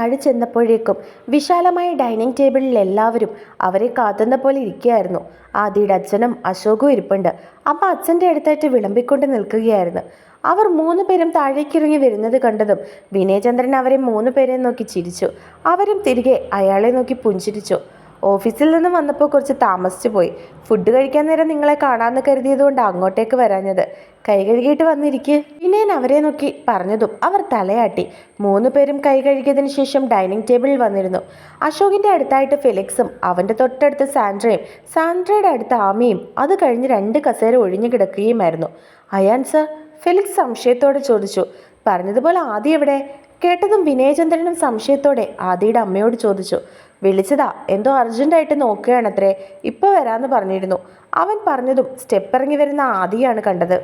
താഴെ ചെന്നപ്പോഴേക്കും വിശാലമായ ഡൈനിങ് ടേബിളിൽ എല്ലാവരും അവരെ കാത്തുന്ന പോലെ ഇരിക്കുകയായിരുന്നു. ആദിയുടെ അച്ഛനും അശോകും ഇരിപ്പുണ്ട്. അമ്മ അച്ഛന്റെ അടുത്തായിട്ട് വിളമ്പിക്കൊണ്ട് നിൽക്കുകയായിരുന്നു. അവർ മൂന്ന് പേരും താഴേക്കിറങ്ങി വരുന്നത് കണ്ടതും വിനയചന്ദ്രൻ അവരെ മൂന്ന് പേരെ നോക്കി ചിരിച്ചു. അവരും തിരികെ അയാളെ നോക്കി പുഞ്ചിരിച്ചു. ഓഫീസിൽ നിന്ന് വന്നപ്പോൾ കുറച്ച് താമസിച്ചു പോയി. ഫുഡ് കഴിക്കാൻ നേരം നിങ്ങളെ കാണാമെന്ന് കരുതിയതുകൊണ്ട് അങ്ങോട്ടേക്ക് വരാഞ്ഞത്. കൈ കഴുകിയിട്ട് വന്നിരിക്കെ. പിന്നെ അവരെ നോക്കി പറഞ്ഞതും അവർ തലയാട്ടി. മൂന്ന് പേരും കൈ കഴുകിയതിന് ശേഷം ഡൈനിങ് ടേബിളിൽ വന്നിരുന്നു. അശോകിന്റെ അടുത്തായിട്ട് ഫെലിക്സും അവന്റെ തൊട്ടടുത്ത് സാൻഡ്രയും സാൻഡ്രയുടെ അടുത്ത് ആമിയും അത് കഴിഞ്ഞ് രണ്ട് കസേര ഒഴിഞ്ഞു കിടക്കുകയുമായിരുന്നു. അയാൻ സർ ഫെലിക്സ് സംശയത്തോടെ ചോദിച്ചു. പറഞ്ഞതുപോലെ ആദ്യം എവിടെ? കേട്ടതും വിനയചന്ദ്രനും സംശയത്തോടെ ആദിയുടെ അമ്മയോട് ചോദിച്ചു. വിളിച്ചതാ. എന്തോ അർജന്റായിട്ട് നോക്കുകയാണത്രേ. ഇപ്പോൾ വരാമെന്ന് പറഞ്ഞിരുന്നു. അവൻ പറഞ്ഞതും സ്റ്റെപ്പ് ഇറങ്ങി വരുന്ന ആദിയാണ് കണ്ടത്.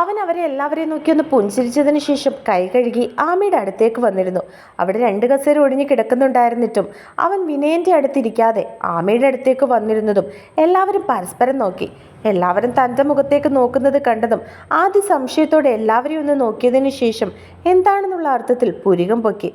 അവൻ അവരെ എല്ലാവരെയും നോക്കി ഒന്ന് പുഞ്ചിരിച്ചതിന് ശേഷം കൈ കഴുകി ആമയുടെ അടുത്തേക്ക് വന്നിരുന്നു. അവിടെ രണ്ട് കസേര ഒഴിഞ്ഞ് കിടക്കുന്നുണ്ടായിരുന്നിട്ടും അവൻ വിനയന്റെ അടുത്തിരിക്കാതെ ആമയുടെ അടുത്തേക്ക് വന്നിരുന്നതും എല്ലാവരും പരസ്പരം നോക്കി. എല്ലാവരും തന്റെ മുഖത്തേക്ക് നോക്കുന്നത് കണ്ടതും ആദ്യ സംശയത്തോടെ എല്ലാവരെയും ഒന്ന് നോക്കിയതിന് ശേഷം എന്താണെന്നുള്ള അർത്ഥത്തിൽ പുരികം പൊക്കി.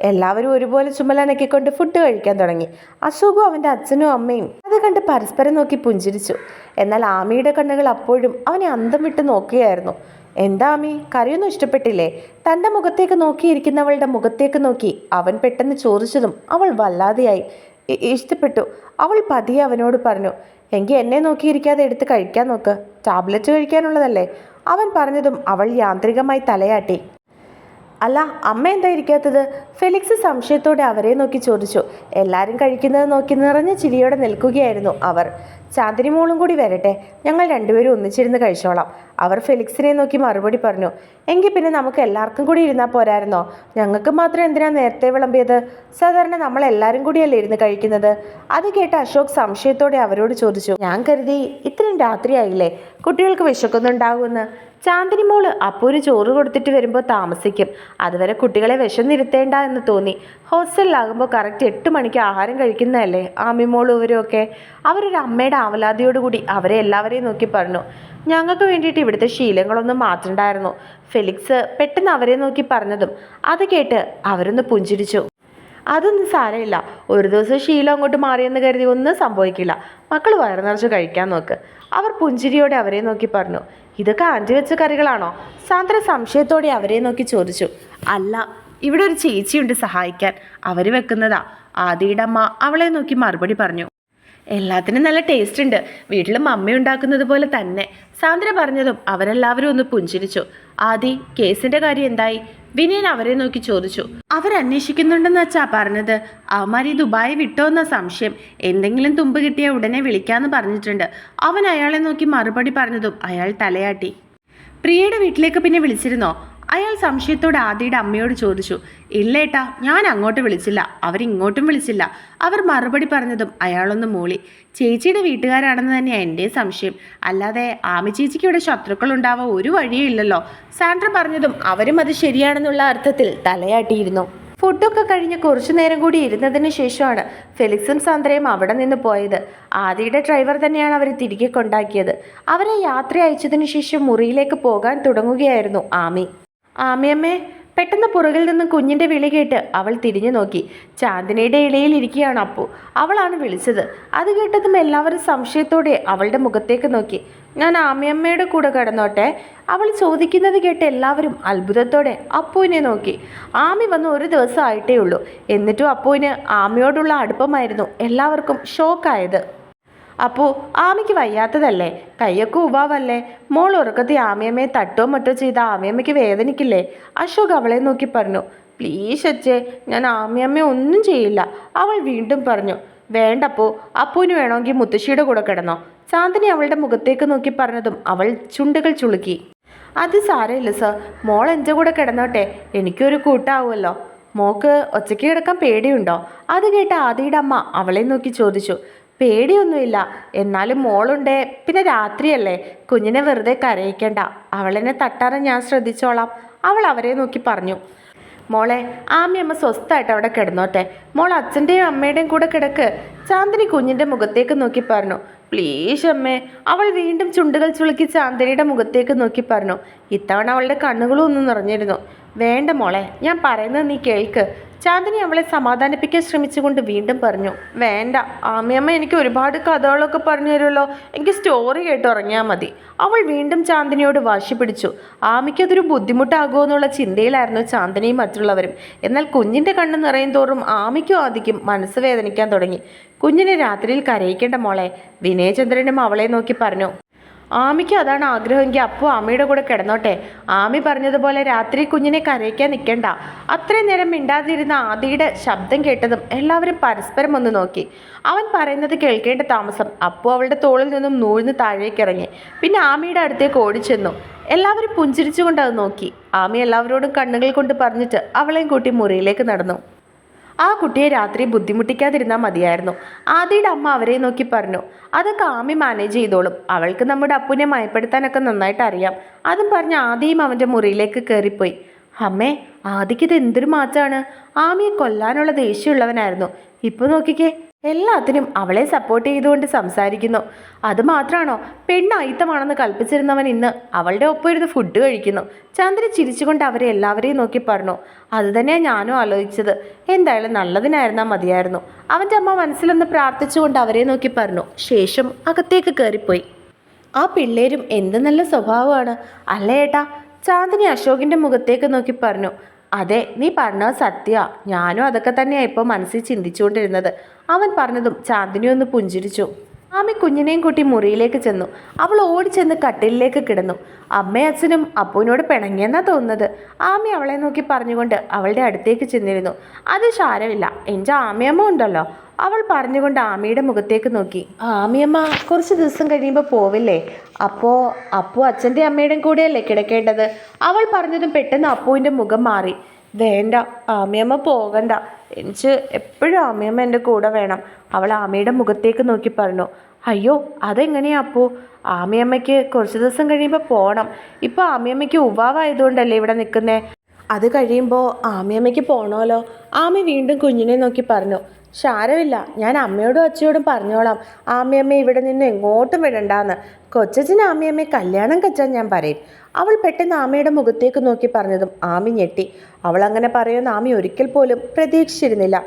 എല്ലാവരും ഒരുപോലെ ചുമലനക്കിക്കൊണ്ട് ഫുഡ് കഴിക്കാൻ തുടങ്ങി. അശോകും അവന്റെ അച്ഛനും അമ്മയും അത് കണ്ട് പരസ്പരം നോക്കി പുഞ്ചിരിച്ചു. എന്നാൽ ആമിയുടെ കണ്ണുകൾ അപ്പോഴും അവനെ അന്തം വിട്ട് നോക്കുകയായിരുന്നു. എന്താ ആമി? കറിയൊന്നും ഇഷ്ടപ്പെട്ടില്ലേ? തന്റെ മുഖത്തേക്ക് നോക്കിയിരിക്കുന്നവളുടെ മുഖത്തേക്ക് നോക്കി. അവൻ പെട്ടെന്ന് ചോദിച്ചതും അവൾ വല്ലാതെയായി. ഇഷ്ടപ്പെട്ടു. അവൾ പതിയെ അവനോട് പറഞ്ഞു എങ്കിൽ എന്നെ നോക്കിയിരിക്കാതെ എടുത്ത് കഴിക്കാൻ നോക്ക്. ടാബ്ലറ്റ് കഴിക്കാനുള്ളതല്ലേ? അവൻ പറഞ്ഞതും അവൾ യാന്ത്രികമായി തലയാട്ടി. അല്ല അമ്മ എന്താ ഇരിക്കാത്തത്? ഫെലിക്സ് സംശയത്തോടെ അവരെ നോക്കി ചോദിച്ചു. എല്ലാവരും കഴിക്കുന്നത് നോക്കി നിറഞ്ഞ ചിരിയോടെ നിൽക്കുകയായിരുന്നു അവർ. ചാന്ദിനി മോളും കൂടി വരട്ടെ. ഞങ്ങൾ രണ്ടുപേരും ഒന്നിച്ചിരുന്ന് കഴിച്ചോളാം. അവർ ഫെലിക്സിനെ നോക്കി മറുപടി പറഞ്ഞു. എങ്കിൽ പിന്നെ നമുക്ക് എല്ലാവർക്കും കൂടി ഇരുന്നാൽ പോരായിരുന്നോ? ഞങ്ങൾക്ക് മാത്രം എന്തിനാ നേരത്തെ വിളമ്പിയത്? സാധാരണ നമ്മൾ എല്ലാവരും കൂടിയല്ലേ ഇരുന്ന് കഴിക്കുന്നത്? അത് കേട്ട് അശോക് സംശയത്തോടെ അവരോട് ചോദിച്ചു. ഞാൻ കരുതി ഇത്രയും രാത്രിയായില്ലേ? കുട്ടികൾക്ക് വിശക്കുന്നുണ്ടാകുമെന്ന് ചാന്ദിനി മോൾ അപ്പൂര് ചോറ് കൊടുത്തിട്ട് വരുമ്പോൾ താമസിക്കും. അതുവരെ കുട്ടികളെ വിശന്നിരുത്തേണ്ട എന്ന് തോന്നി. ഹോസ്റ്റലിലാകുമ്പോൾ കറക്റ്റ് എട്ട് മണിക്ക് ആഹാരം കഴിക്കുന്നതല്ലേ? ആമിമോളും ഇവരുമൊക്കെ. അവരൊരു അമ്മയുടെ ആവലാതിയോടുകൂടി അവരെ എല്ലാവരെയും നോക്കി പറഞ്ഞു. ഞങ്ങൾക്ക് വേണ്ടിയിട്ട് ഇവിടുത്തെ ശീലങ്ങളൊന്നും മാറ്റണ്ടായിരുന്നു. ഫെലിക്സ് പെട്ടെന്ന് അവരെ നോക്കി പറഞ്ഞതും അത് കേട്ട് അവരൊന്ന് പുഞ്ചിരിച്ചു. അതൊന്നും സാരമില്ല. ഒരു ദിവസം ശീലം അങ്ങോട്ട് മാറിയെന്ന് കരുതി ഒന്നും സംഭവിക്കില്ല. മക്കൾ വയറു നിറച്ച് കഴിക്കാൻ നോക്ക്. അവർ പുഞ്ചിരിയോടെ അവരെ നോക്കി പറഞ്ഞു. ഇതൊക്കെ ആന്റി വെച്ച കറികളാണോ? സാന്ദ്ര സംശയത്തോടെ അവരെ നോക്കി ചോദിച്ചു. അല്ല ഇവിടെ ഒരു ചേച്ചിയുണ്ട് സഹായിക്കാൻ. അവർ വെക്കുന്നതാ. ആദിയുടെ അമ്മ അവളെ നോക്കി മറുപടി പറഞ്ഞു. എല്ലാത്തിനും നല്ല ടേസ്റ്റ് ഉണ്ട്. വീട്ടിൽ മമ്മ ഉണ്ടാക്കുന്നത് പോലെ തന്നെ. സാന്ദ്ര പറഞ്ഞതും അവരെല്ലാവരും ഒന്ന് പുഞ്ചിരിച്ചു. ആദി കേസിന്റെ കാര്യം എന്തായി? വിനയൻ അവരെ നോക്കി ചോദിച്ചു. വെച്ചാ പറഞ്ഞത്. അവന്മാർ ഈ ദുബായ് വിട്ടോന്ന സംശയം. എന്തെങ്കിലും തുമ്പ് കിട്ടിയ ഉടനെ വിളിക്കാന്ന് പറഞ്ഞിട്ടുണ്ട്. അവൻ അയാളെ നോക്കി മറുപടി പറഞ്ഞതും അയാൾ തലയാട്ടി. പ്രിയയുടെ വീട്ടിലേക്ക് പിന്നെ വിളിച്ചിരുന്നോ? അയാൾ സംശയത്തോടെ ആദിയുടെ അമ്മയോട് ചോദിച്ചു ഇല്ലേട്ടാ ഞാൻ അങ്ങോട്ട് വിളിച്ചില്ല. അവരിങ്ങോട്ടും വിളിച്ചില്ല. അവർ മറുപടി പറഞ്ഞതും അയാളൊന്ന് മൂളി. ചേച്ചിയുടെ വീട്ടുകാരാണെന്ന് തന്നെയാണ് എന്റെ സംശയം. അല്ലാതെ ആമി ചേച്ചിക്ക് ഇവിടെ ശത്രുക്കൾ ഉണ്ടാവാൻ ഒരു വഴിയേ ഇല്ലല്ലോ. സാൻഡ്ര പറഞ്ഞതും അവരും അത് ശരിയാണെന്നുള്ള അർത്ഥത്തിൽ തലയാട്ടിയിരുന്നു. ഫുഡൊക്കെ കഴിഞ്ഞ് കുറച്ചു നേരം കൂടി ഇരുന്നതിന് ശേഷമാണ് ഫെലിക്സും സാന്ദ്രയും അവിടെ നിന്ന് പോയത്. ആദിയുടെ ഡ്രൈവർ തന്നെയാണ് അവരെ തിരികെ കൊണ്ടാക്കിയത്. അവരെ യാത്ര അയച്ചതിന് ശേഷം മുറിയിലേക്ക് പോകാൻ തുടങ്ങുകയായിരുന്നു ആമി. ആമിയമ്മേ പെട്ടെന്ന് പുറകിൽ നിന്ന് കുഞ്ഞിന്റെ വിളി കേട്ട് അവൾ തിരിഞ്ഞു നോക്കി. ചാന്ദിനിയുടെ ഇടയിൽ ഇരിക്കുകയാണ് അപ്പു. അവളാണ് വിളിച്ചത്. അത് കേട്ടതും എല്ലാവരും സംശയത്തോടെ അവളുടെ മുഖത്തേക്ക് നോക്കി. ഞാൻ ആമിയമ്മയുടെ കൂടെ കിടന്നോട്ടെ. അവൾ ചോദിക്കുന്നത് കേട്ട് എല്ലാവരും അത്ഭുതത്തോടെ അപ്പുവിനെ നോക്കി. ആമി വന്ന് ഒരു ദിവസം ആയിട്ടേ ഉള്ളൂ. എന്നിട്ടും അപ്പുവിന് ആമിയോടുള്ള അടുപ്പമായിരുന്നു എല്ലാവർക്കും ഷോക്കായത്. അപ്പോൾ ആമയ്ക്ക് വയ്യാത്തതല്ലേ? കയ്യൊക്കെ ഉവാവല്ലേ? മോൾ ഉറക്കത്തി ആമിയമ്മയെ തട്ടോ മറ്റോ ചെയ്ത ആമിയമ്മയ്ക്ക് വേദനിക്കില്ലേ? അശോക് അവളെ നോക്കി പറഞ്ഞു പ്ലീസ് അച്ഛേ ഞാൻ ആമിയമ്മയെ ഒന്നും ചെയ്യില്ല. അവൾ വീണ്ടും പറഞ്ഞു വേണ്ടപ്പോ അപ്പൂന് വേണമെങ്കിൽ മുത്തശ്ശിയുടെ കൂടെ കിടന്നോ. ചാന്ദിനി അവളുടെ മുഖത്തേക്ക് നോക്കി പറഞ്ഞതും അവൾ ചുണ്ടുകൾ ചുളുക്കി. അത് സാരമില്ല സർ മോൾ എന്റെ കൂടെ കിടന്നോട്ടെ എനിക്കൊരു കൂട്ടാവുമല്ലോ. മോക്ക് ഒറ്റയ്ക്ക് കിടക്കാൻ പേടിയുണ്ടോ? അത് കേട്ട ആദിയുടെ അമ്മ അവളെ നോക്കി ചോദിച്ചു പേടിയൊന്നുമില്ല. എന്നാലും മോളുണ്ടേ. പിന്നെ രാത്രിയല്ലേ. കുഞ്ഞിനെ വെറുതെ കരയിക്കണ്ട. അവളെന്നെ തട്ടാതെ ഞാൻ ശ്രദ്ധിച്ചോളാം. അവൾ അവരെ നോക്കി പറഞ്ഞു. മോളെ ആമിയമ്മ സ്വസ്ഥമായിട്ട് അവിടെ കിടന്നോട്ടെ. മോൾ അച്ഛന്റെയും അമ്മയുടെയും കൂടെ കിടക്ക്. ചാന്ദിനി കുഞ്ഞിന്റെ മുഖത്തേക്ക് നോക്കി പറഞ്ഞു. പ്ലീസ് അമ്മേ. അവൾ വീണ്ടും ചുണ്ടുകൾ ചുളുക്കി ചാന്ദിനിയുടെ മുഖത്തേക്ക് നോക്കി പറഞ്ഞു. ഇത്തവണ അവളുടെ കണ്ണുകളും ഒന്ന് നിറഞ്ഞിരുന്നു. വേണ്ട മോളെ ഞാൻ പറയുന്നത് നീ കേൾക്ക്. ചാന്ദിനി അവളെ സമാധാനിപ്പിക്കാൻ ശ്രമിച്ചുകൊണ്ട് വീണ്ടും പറഞ്ഞു വേണ്ട ആമിയമ്മ എനിക്ക് ഒരുപാട് കഥകളൊക്കെ പറഞ്ഞു തരുമല്ലോ. എനിക്ക് സ്റ്റോറി കേട്ട് ഉറങ്ങിയാൽ മതി. അവൾ വീണ്ടും ചാന്ദിനിയോട് വാശി പിടിച്ചു. ആമിക്കതൊരു ബുദ്ധിമുട്ടാകുമോ എന്നുള്ള ചിന്തയിലായിരുന്നു ചാന്ദിനിയും മറ്റുള്ളവരും. എന്നാൽ കുഞ്ഞിന്റെ കണ്ണ് നിറയും തോറും ആമിക്കും ആദിക്കും മനസ്സ് വേദനിക്കാൻ തുടങ്ങി. കുഞ്ഞിനെ രാത്രിയിൽ കരയിക്കേണ്ട മോളെ വിനയചന്ദ്രനും അവളെ നോക്കി പറഞ്ഞു ആമിക്ക് അതാണ് ആഗ്രഹമെങ്കിൽ അപ്പോൾ ആമിയുടെ കൂടെ കിടന്നോട്ടെ. ആമി പറഞ്ഞതുപോലെ രാത്രി കുഞ്ഞിനെ കരയിക്കാൻ നിൽക്കണ്ട. അത്രയും നേരം മിണ്ടാതിരുന്ന ആദിയുടെ ശബ്ദം കേട്ടതും എല്ലാവരും പരസ്പരം ഒന്ന് നോക്കി. അവൻ പറയുന്നത് കേൾക്കേണ്ട താമസം. അപ്പു അവളുടെ തോളിൽ നിന്നും നൂഴ്ന്ന് താഴേക്ക് ഇറങ്ങി. പിന്നെ ആമിയുടെ അടുത്തേക്ക് ഓടിച്ചെന്നു. എല്ലാവരും പുഞ്ചിരിച്ചുകൊണ്ട് അത് നോക്കി. ആമി എല്ലാവരോടും കണ്ണുകൾ കൊണ്ട് പറഞ്ഞിട്ട് അവളെയും കൂട്ടി മുറിയിലേക്ക് നടന്നു. ആ കുട്ടിയെ രാത്രി ബുദ്ധിമുട്ടിക്കാതിരുന്നാൽ മതിയായിരുന്നു. ആദിയുടെ അമ്മ അവരെ നോക്കി പറഞ്ഞു അതൊക്കെ ആമി മാനേജ് ചെയ്തോളും. അവൾക്ക് നമ്മുടെ അപ്പുനെ മയപ്പെടുത്താനൊക്കെ നന്നായിട്ട് അറിയാം. അതും പറഞ്ഞ് ആദിയും അവന്റെ മുറിയിലേക്ക് കയറിപ്പോയി അമ്മേ ആദിക്കിത് എന്തൊരു മാറ്റാണ്? ആമിയെ കൊല്ലാനുള്ള ദേഷ്യമുള്ളവനായിരുന്നു. ഇപ്പോൾ നോക്കിക്കേ എല്ലാത്തിനും അവളെ സപ്പോർട്ട് ചെയ്തുകൊണ്ട് സംസാരിക്കുന്നു. അത് മാത്രമാണോ പെണ്ണ് അയിത്തമാണെന്ന് കൽപ്പിച്ചിരുന്നവൻ ഇന്ന് അവളുടെ ഒപ്പം ഇരുന്ന് ഫുഡ് കഴിക്കുന്നു. ചന്ദ്ര ചിരിച്ചുകൊണ്ട് അവരെ എല്ലാവരെയും നോക്കി പറഞ്ഞു അതുതന്നെയാണ് ഞാനും ആലോചിച്ചത്. എന്തായാലും നല്ലതിനായിരുന്നാൽ മതിയായിരുന്നു. അവന്റെ അമ്മ മനസ്സിലൊന്ന് പ്രാർത്ഥിച്ചുകൊണ്ട് അവരെ നോക്കി പറഞ്ഞു. ശേഷം അകത്തേക്ക് കയറിപ്പോയി. ആ പിള്ളേരും എന്ത് നല്ല സ്വഭാവമാണ്. അല്ലേട്ടാ ചാന്ദിനി അശോകിന്റെ മുഖത്തേക്ക് നോക്കി പറഞ്ഞു. അതെ നീ പറഞ്ഞത് സത്യ. ഞാനും അതൊക്കെ തന്നെയാണ് ഇപ്പോൾ മനസ്സിൽ ചിന്തിച്ചുകൊണ്ടിരുന്നത്. അവൻ പറഞ്ഞതും ചാന്ദിനി ഒന്ന് പുഞ്ചിരിച്ചു. ആമി കുഞ്ഞിനെയും കൂട്ടി മുറിയിലേക്ക് ചെന്നു. അവൾ ഓടിച്ചെന്ന് കട്ടിലിലേക്ക് കിടന്നു. അമ്മയും അച്ഛനും അപ്പുവിനോട് പിണങ്ങിയെന്നാ തോന്നുന്നത്. ആമി അവളെ നോക്കി പറഞ്ഞുകൊണ്ട് അവളുടെ അടുത്തേക്ക് ചെന്നിരുന്നു. അത് ശാരമില്ല. എന്റെ ആമിയമ്മ ഉണ്ടല്ലോ. അവൾ പറഞ്ഞുകൊണ്ട് ആമിയുടെ മുഖത്തേക്ക് നോക്കി. ആമിയമ്മ കുറച്ച് ദിവസം കഴിയുമ്പോൾ പോവില്ലേ? അപ്പോൾ അപ്പു അച്ഛന്റെ അമ്മയുടെയും കൂടെയല്ലേ കിടക്കേണ്ടത്? അവൾ പറഞ്ഞതും പെട്ടെന്ന് അപ്പുവിന്റെ മുഖം മാറി. വേണ്ട ആമിയമ്മ പോകണ്ട. എനിക്ക് എപ്പോഴും ആമിയമ്മ എന്റെ കൂടെ വേണം. അവൾ ആമിയുടെ മുഖത്തേക്ക് നോക്കി പറഞ്ഞു അയ്യോ അതെങ്ങനെയാ അപ്പോ? ആമിയമ്മയ്ക്ക് കുറച്ച് ദിവസം കഴിയുമ്പോൾ പോകണം ഇപ്പോൾ ആമിയമ്മയ്ക്ക് ഉവാവായതുകൊണ്ടല്ലേ ഇവിടെ നിൽക്കുന്നേ അത് കഴിയുമ്പോൾ ആമിയമ്മയ്ക്ക് പോകണമല്ലോ ആമി വീണ്ടും കുഞ്ഞിനെ നോക്കി പറഞ്ഞു സാരമില്ല ഞാൻ അമ്മയോടും അച്ഛയോടും പറഞ്ഞോളാം. ആമിയമ്മ ഇവിടെ നിന്ന് എങ്ങോട്ടും വിടണ്ടാന്ന്. കൊച്ചച്ഛൻ ആമിയമ്മയെ കല്യാണം കച്ചാൻ ഞാൻ പറയും. അവൾ പെട്ടെന്ന് ആമയുടെ മുഖത്തേക്ക് നോക്കി പറഞ്ഞതും ആമി ഞെട്ടി. അവൾ അങ്ങനെ പറയുന്ന ആമി ഒരിക്കൽ പോലും പ്രതീക്ഷിച്ചിരുന്നില്ല.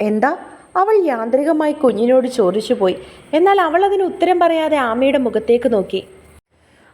എന്താ? അവൾ യാന്ത്രികമായി കുഞ്ഞിനോട് ചോദിച്ചു പോയി എന്നാൽ അവൾ അതിന് ഉത്തരം പറയാതെ ആമയുടെ മുഖത്തേക്ക് നോക്കി.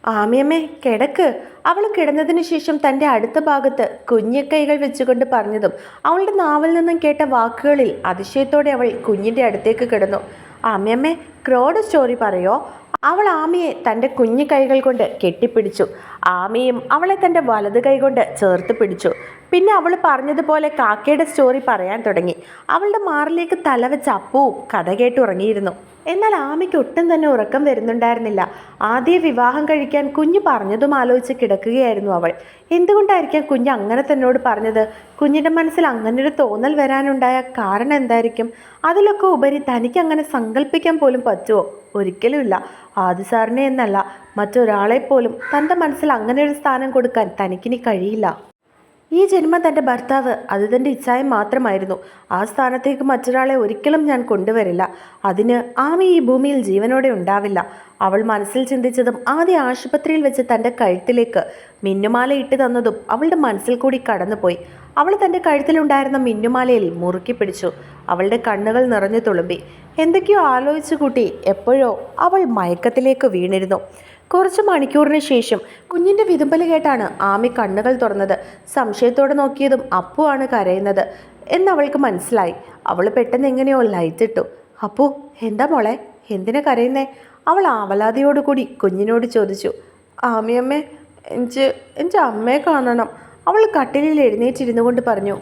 ആമിയമ്മേ കിടക്ക്. അവൾ കിടന്നതിന് ശേഷം തന്റെ അടുത്ത ഭാഗത്ത് കുഞ്ഞിക്കൈകൾ വെച്ചുകൊണ്ട് പറഞ്ഞതും അവളുടെ നാവിൽ നിന്നും കേട്ട വാക്കുകളിൽ അതിശയത്തോടെ അവൾ കുഞ്ഞിന്റെ അടുത്തേക്ക് കിടന്നു. ആമിയമ്മേ ക്രോഡ് സ്റ്റോറി പറയോ? അവൾ ആമിയെ തന്റെ കുഞ്ഞു കൈകൾ കൊണ്ട് കെട്ടിപ്പിടിച്ചു. ആമിയും അവളെ തന്റെ വലത് കൈ കൊണ്ട് ചേർത്ത് പിടിച്ചു. പിന്നെ അവൾ പറഞ്ഞതുപോലെ കാക്കയുടെ സ്റ്റോറി പറയാൻ തുടങ്ങി. അവളുടെ മാറിലേക്ക് തല വെച്ച് അപ്പവും കഥ കേട്ടുറങ്ങിയിരുന്നു എന്നാൽ ആമയ്ക്ക് ഒട്ടും തന്നെ ഉറക്കം വരുന്നുണ്ടായിരുന്നില്ല. ആദ്യ വിവാഹം കഴിക്കാൻ കുഞ്ഞ് പറഞ്ഞതും ആലോചിച്ച് കിടക്കുകയായിരുന്നു അവൾ. എന്തുകൊണ്ടായിരിക്കാം കുഞ്ഞ് അങ്ങനെ തന്നോട് പറഞ്ഞത്? കുഞ്ഞിന്റെ മനസ്സിൽ അങ്ങനൊരു തോന്നൽ വരാനുണ്ടായ കാരണം എന്തായിരിക്കും? അതിലൊക്കെ ഉപരി തനിക്ക് അങ്ങനെ സങ്കല്പിക്കാൻ പോലും പറ്റുമോ ഒരിക്കലുമില്ല. ആദി സാറിനെ എന്നല്ല മറ്റൊരാളെ പോലും തന്റെ മനസ്സിൽ അങ്ങനെ ഒരു സ്ഥാനം കൊടുക്കാൻ തനിക്കിനി കഴിയില്ല. ഈ ജന്മം തന്റെ ഭർത്താവ് അത് തന്റെ ഇച്ഛായം മാത്രമായിരുന്നു. ആ സ്ഥാനത്തേക്ക് മറ്റൊരാളെ ഒരിക്കലും ഞാൻ കൊണ്ടുവരില്ല. അതിന് ആമി ഈ ഭൂമിയിൽ ജീവനോടെ ഉണ്ടാവില്ല. അവൾ മനസ്സിൽ ചിന്തിച്ചതും ആദ്യ ആശുപത്രിയിൽ വെച്ച് തന്റെ കഴുത്തിലേക്ക് മിന്നുമാല ഇട്ട് തന്നതും അവളുടെ മനസ്സിൽ കൂടി കടന്നുപോയി. അവൾ തന്റെ കഴുത്തിലുണ്ടായിരുന്ന മിന്നുമാലയിൽ മുറുക്കി പിടിച്ചു. അവളുടെ കണ്ണുകൾ നിറഞ്ഞു തുളുമ്പി. എന്തൊക്കെയോ ആലോചിച്ചു കൂട്ടി എപ്പോഴോ അവൾ മയക്കത്തിലേക്ക് വീണിരുന്നു. കുറച്ച് മണിക്കൂറിന് ശേഷം കുഞ്ഞിന്റെ വിതുമ്പൽ കേട്ടാണ് ആമി കണ്ണുകൾ തുറന്നത്. സംശയത്തോടെ നോക്കിയതും അപ്പു ആണ് കരയുന്നത്. എന്നവൾക്ക് മനസ്സിലായി. അവൾ പെട്ടെന്ന് എങ്ങനെയോ ലൈറ്റിട്ടു അപ്പു എന്താ മോളെ? എന്തിനാ കരയുന്നേ? അവൾ ആവലാതിയോടുകൂടി കുഞ്ഞിനോട് ചോദിച്ചു. ആമിയമ്മേ എനിക്ക് എന്റെ അമ്മയെ കാണണം. അവൾ കട്ടിലിൽ എഴുന്നേറ്റിരുന്നു കൊണ്ട് പറഞ്ഞു.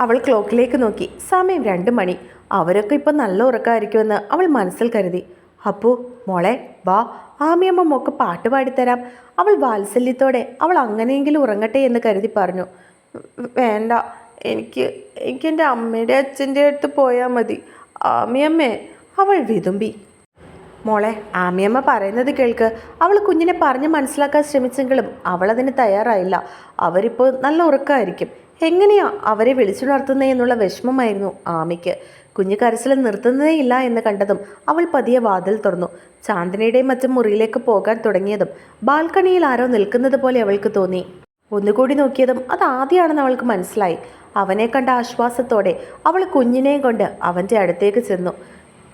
അവൾ ക്ലോക്കിലേക്ക് നോക്കി. സമയം രണ്ട് മണി. അവരൊക്കെ ഇപ്പം നല്ല ഉറക്കമായിരിക്കുമെന്ന് അവൾ മനസ്സിൽ കരുതി. അപ്പു മോളെ വാ. ആമിയമ്മ മോക്ക് പാട്ട് പാടിത്തരാം. അവൾ വാത്സല്യത്തോടെ അവൾ അങ്ങനെയെങ്കിലും ഉറങ്ങട്ടെ എന്ന് കരുതി പറഞ്ഞു. "വ- വേണ്ട. എനിക്ക് എനിക്ക് എന്റെ അമ്മയുടെ അച്ഛന്റെ അടുത്ത് പോയാൽ മതി. ആമിയമ്മേ. അവൾ വിതുമ്പി. മോളെ ആമിയമ്മ പറയുന്നത് കേൾക്ക്. അവൾ കുഞ്ഞിനെ പറഞ്ഞ് മനസ്സിലാക്കാൻ ശ്രമിച്ചെങ്കിലും അവളതിന് തയ്യാറായില്ല. അവരിപ്പോൾ നല്ല ഉറക്കമായിരിക്കും എങ്ങനെയാ അവരെ വിളിച്ചുണർത്തുന്നേ എന്നുള്ള വിഷമമായിരുന്നു ആമിക്ക്. കുഞ്ഞു കരച്ചിൽ നിർത്തുന്നതേ ഇല്ല എന്ന് കണ്ടതും അവൾ പതിയെ വാതിൽ തുറന്നു. ചാന്ദിനിയുടെയും മറ്റും മുറിയിലേക്ക് പോകാൻ തുടങ്ങിയതും ബാൽക്കണിയിൽ ആരോ നിൽക്കുന്നത് പോലെ അവൾക്ക് തോന്നി. ഒന്നുകൂടി നോക്കിയതും അത് ആദ്യമാണെന്ന് അവൾക്ക് മനസ്സിലായി. അവനെ കണ്ട ആശ്വാസത്തോടെ അവൾ കുഞ്ഞിനെയും കൊണ്ട് അവന്റെ അടുത്തേക്ക് ചെന്നു.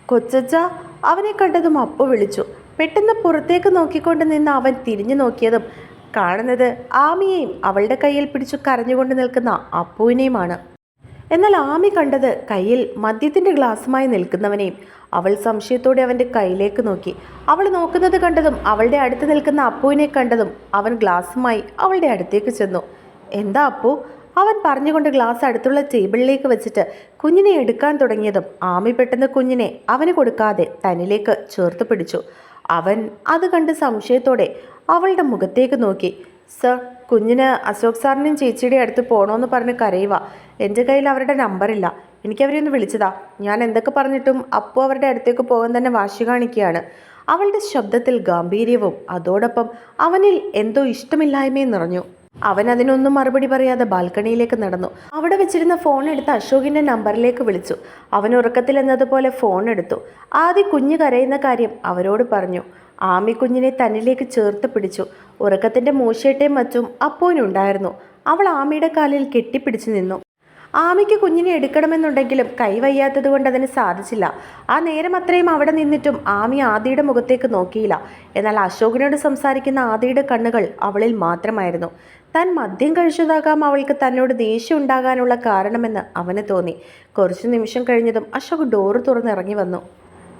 കൊച്ചച്ച അവനെ കണ്ടതും അപ്പു വിളിച്ചു. പെട്ടെന്ന് പുറത്തേക്ക് നോക്കിക്കൊണ്ട് നിന്ന് അവൻ തിരിഞ്ഞു നോക്കിയതും കാണുന്നത് ആമിയെയും അവളുടെ കയ്യിൽ പിടിച്ചു കരഞ്ഞുകൊണ്ട് നിൽക്കുന്ന അപ്പുവിനെയുമാണ്. എന്നാൽ ആമി കണ്ടത് കയ്യിൽ മദ്യത്തിന്റെ ഗ്ലാസ്സുമായി നിൽക്കുന്നവനെയും അവൾ സംശയത്തോടെ അവന്റെ കയ്യിലേക്ക് നോക്കി. അവൾ നോക്കുന്നത് കണ്ടതും അവളുടെ അടുത്ത് നിൽക്കുന്ന അപ്പുവിനെ കണ്ടതും അവൻ ഗ്ലാസ്സുമായി അവളുടെ അടുത്തേക്ക് ചെന്നു. എന്താ അപ്പു? അവൻ പറഞ്ഞുകൊണ്ട് ഗ്ലാസ് അടുത്തുള്ള ടേബിളിലേക്ക് വെച്ചിട്ട് കുഞ്ഞിനെ എടുക്കാൻ തുടങ്ങിയതും ആമി പെട്ടെന്ന് കുഞ്ഞിനെ അവന് കൊടുക്കാതെ തന്നിലേക്ക് ചേർത്ത് പിടിച്ചു. അവൻ അത് കണ്ട് സംശയത്തോടെ അവളുടെ മുഖത്തേക്ക് നോക്കി. സർ കുഞ്ഞിന് അശോക് സാറിന്റെയും ചേച്ചിയുടെ അടുത്ത് പോകണമെന്ന് പറഞ്ഞ് കരയുക എന്റെ കയ്യിൽ അവരുടെ നമ്പറില്ല. എനിക്കവരെ ഒന്ന് വിളിച്ചതാ. ഞാൻ എന്തൊക്കെ പറഞ്ഞിട്ടും അപ്പു അവരുടെ അടുത്തേക്ക് പോകാൻ തന്നെ വാശി കാണിക്കുകയാണ്. അവളുടെ ശബ്ദത്തിൽ ഗാംഭീര്യവും അതോടൊപ്പം അവനിൽ എന്തോ ഇഷ്ടമില്ലായ്മയും നിറഞ്ഞു. അവൻ അതിനൊന്നും മറുപടി പറയാതെ ബാൽക്കണിയിലേക്ക് നടന്നു. അവിടെ വെച്ചിരുന്ന ഫോൺ എടുത്ത് അശോകിന്റെ നമ്പറിലേക്ക് വിളിച്ചു. അവൻ ഉറക്കത്തിൽ എന്നതുപോലെ ഫോൺ എടുത്തു. ആദ്യ കുഞ്ഞ് കരയുന്ന കാര്യം അവരോട് പറഞ്ഞു. ആമി കുഞ്ഞിനെ തന്നിലേക്ക് ചേർത്ത് പിടിച്ചു. ഉറക്കത്തിന്റെ മൂശേട്ടയും മറ്റും അപ്പോനുണ്ടായിരുന്നു അവൾ ആമിയുടെ കാലിൽ കെട്ടിപ്പിടിച്ചു നിന്നു. ആമിക്ക് കുഞ്ഞിനെ എടുക്കണമെന്നുണ്ടെങ്കിലും കൈവയ്യാത്തത് കൊണ്ട് അതിന് സാധിച്ചില്ല. ആ നേരം അത്രയും അവിടെ നിന്നിട്ടും ആമി ആദിയുടെ മുഖത്തേക്ക് നോക്കിയില്ല. എന്നാൽ അശോകനോട് സംസാരിക്കുന്ന ആദിയുടെ കണ്ണുകൾ അവളിൽ മാത്രമായിരുന്നു. താൻ മദ്യം കഴിച്ചതാകാം അവൾക്ക് തന്നോട് ദേഷ്യം ഉണ്ടാകാനുള്ള കാരണമെന്ന് അവന് തോന്നി. കുറച്ചു നിമിഷം കഴിഞ്ഞതും അശോക് ഡോറ് തുറന്നിറങ്ങി വന്നു.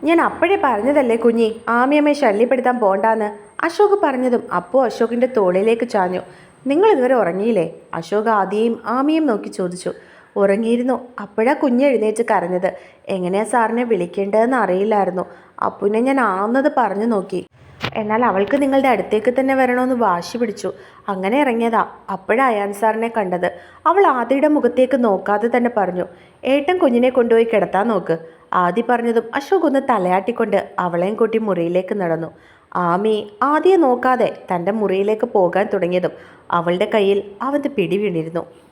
ഞാൻ അപ്പോഴേ പറഞ്ഞതല്ലേ കുഞ്ഞി? ആമിയമ്മയെ ശല്യപ്പെടുത്താൻ പോണ്ടാന്ന്. അശോക് പറഞ്ഞതും അപ്പോ അശോകിന്റെ തോളിലേക്ക് ചാഞ്ഞു. നിങ്ങൾ ഇതുവരെ ഉറങ്ങിയില്ലേ? അശോക് ആദിയെയും ആമിയും നോക്കി ചോദിച്ചു. ഉറങ്ങിയിരുന്നു. അപ്പോഴാ കുഞ്ഞ് എഴുന്നേറ്റ് കരഞ്ഞത്. എങ്ങനെയാ സാറിനെ വിളിക്കേണ്ടതെന്ന് അറിയില്ലായിരുന്നു. അപ്പുനെ ഞാൻ ആവുന്നത് പറഞ്ഞു നോക്കി. എന്നാൽ അവൾക്ക് നിങ്ങളുടെ അടുത്തേക്ക് തന്നെ വരണമെന്ന് വാശി പിടിച്ചു. അങ്ങനെ ഇറങ്ങിയതാ. അപ്പോഴാ അയാൻ സാറിനെ കണ്ടത്. അവൾ ആദിയുടെ മുഖത്തേക്ക് നോക്കാതെ തന്നെ പറഞ്ഞു ഏട്ടൻ കുഞ്ഞിനെ കൊണ്ടുപോയി കിടത്താൻ നോക്ക്. ആദി പറഞ്ഞതും അശോക് ഒന്ന് തലയാട്ടിക്കൊണ്ട് അവളെയും കൂട്ടി മുറിയിലേക്ക് നടന്നു. ആമി ആദിയെ നോക്കാതെ തന്റെ മുറിയിലേക്ക് പോകാൻ തുടങ്ങിയതും അവളുടെ കയ്യിൽ അവന്റെ പിടി വീണിരുന്നു.